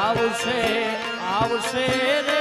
આવશે આવશે રે.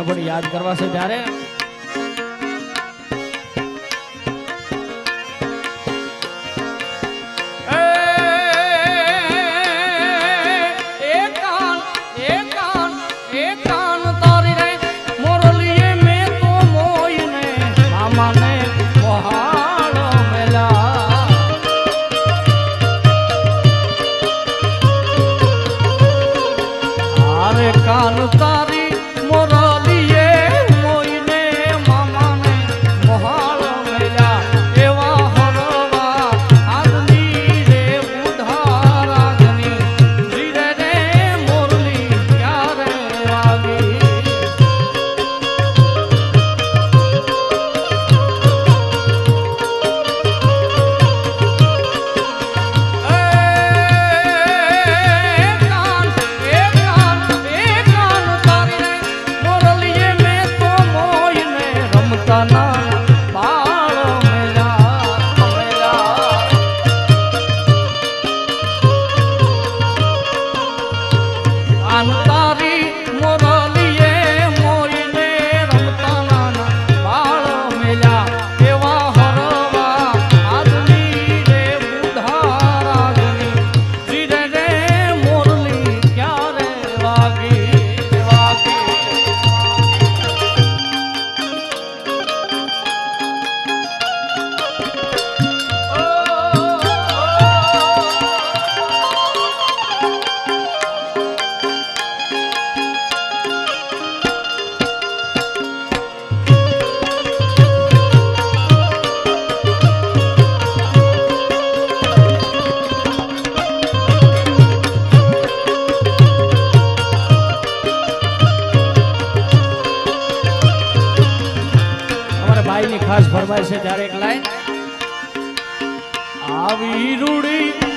દ્વારિકાધીશને પણ યાદ કરવા છે ત્યારે cantar. છે ત્યારે એક લાઈન આવી રૂડી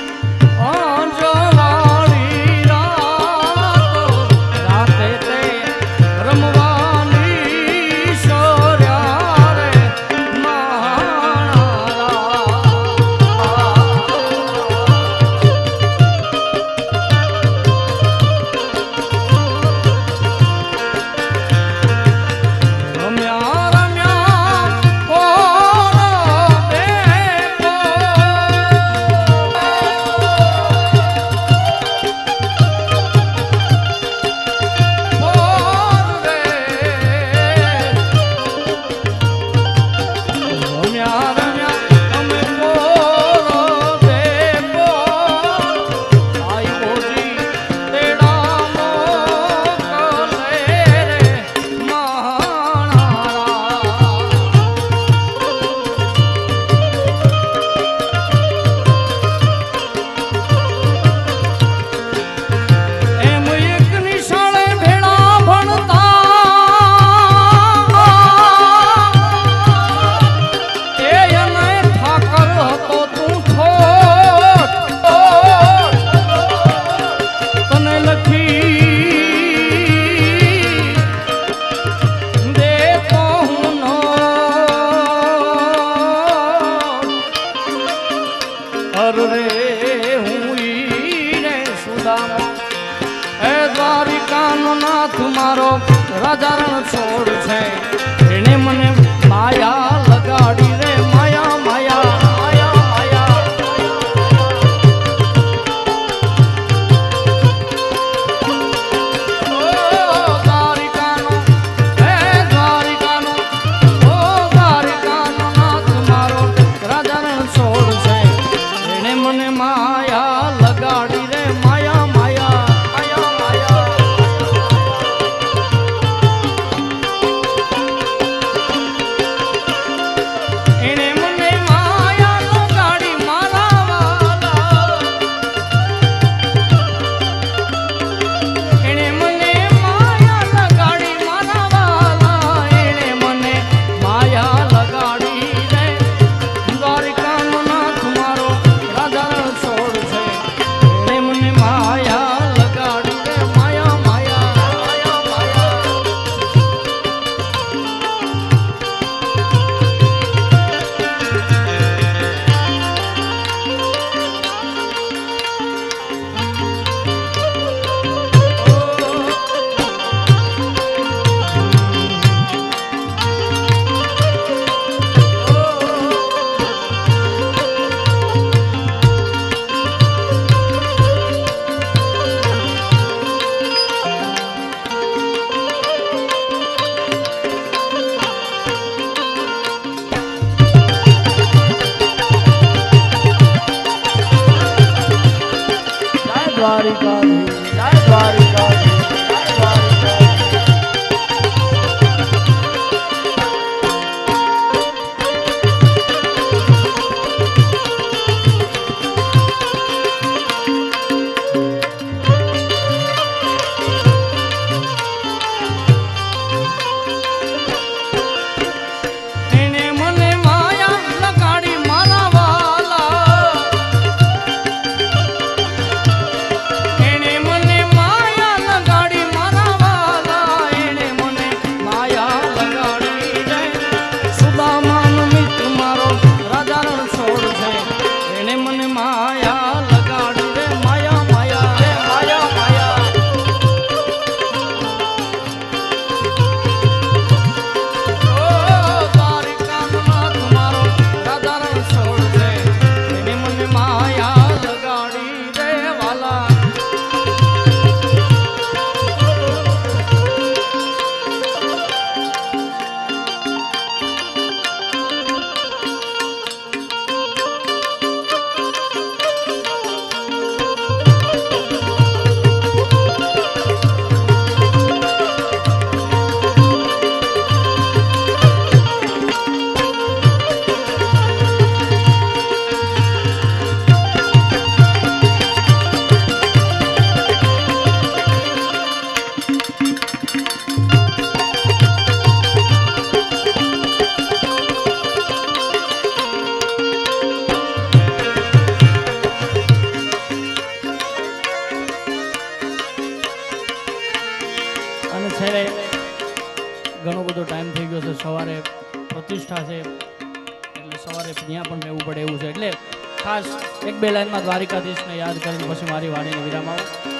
માં દ્વારિકાધીશને યાદ કરીને પછી મારી વાણીને વિરામ આવું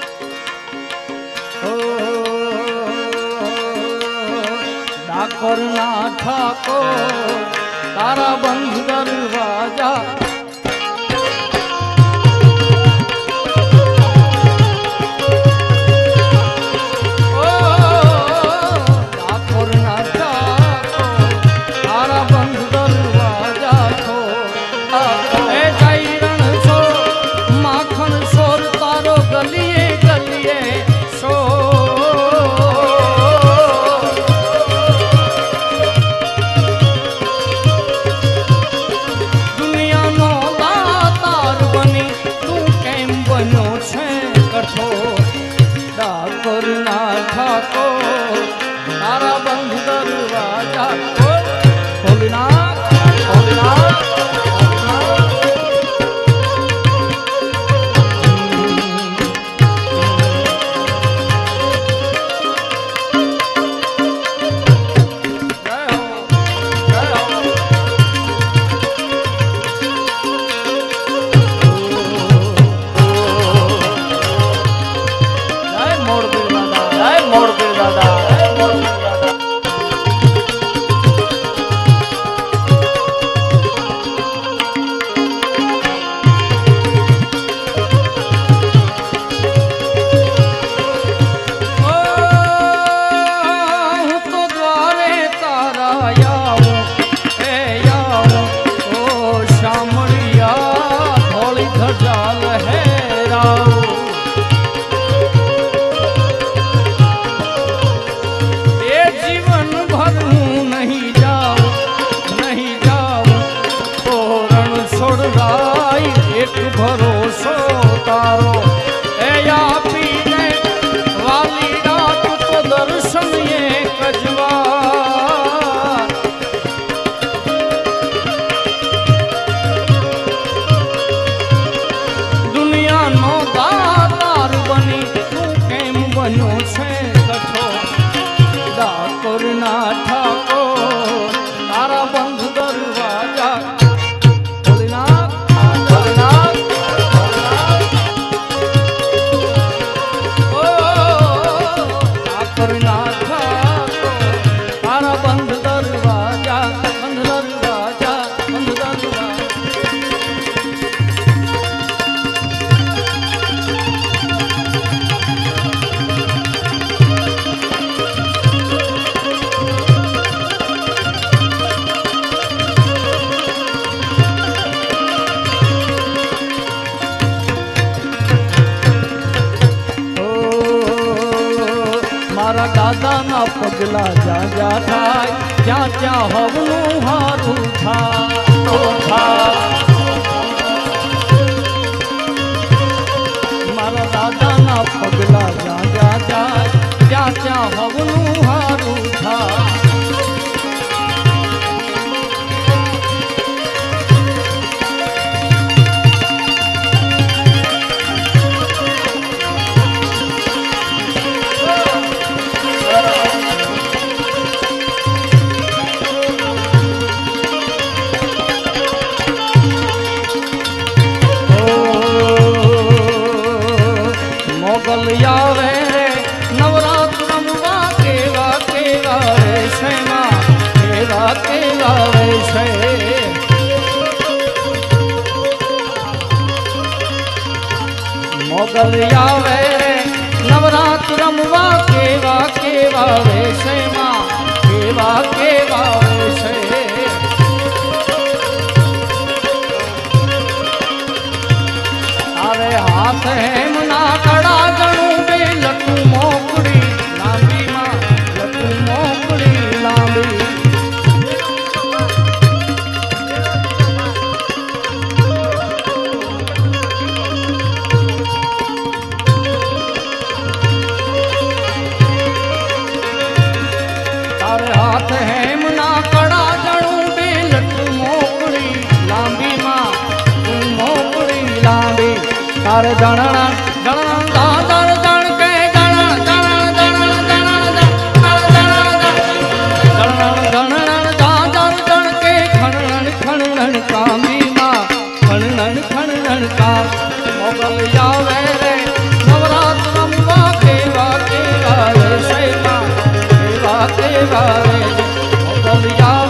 ડાકોરના ઠાકોર પગલા જ્યાં જ્યાં થાય જ્યાં ત્યાં હવલું હારું થાય. આવે તાર જણણા જણણા તાર જણ કે જણણ જણણ જણણ જણણ જણણ જણણ જણ કે ખણણ ખણણ કામી માં ખણણ ખણણ કા મોગલ જાવે રે નવરાત રમવા કેવા કેવા રે સૈમા કેવા કેવા રે મોગલ જાવે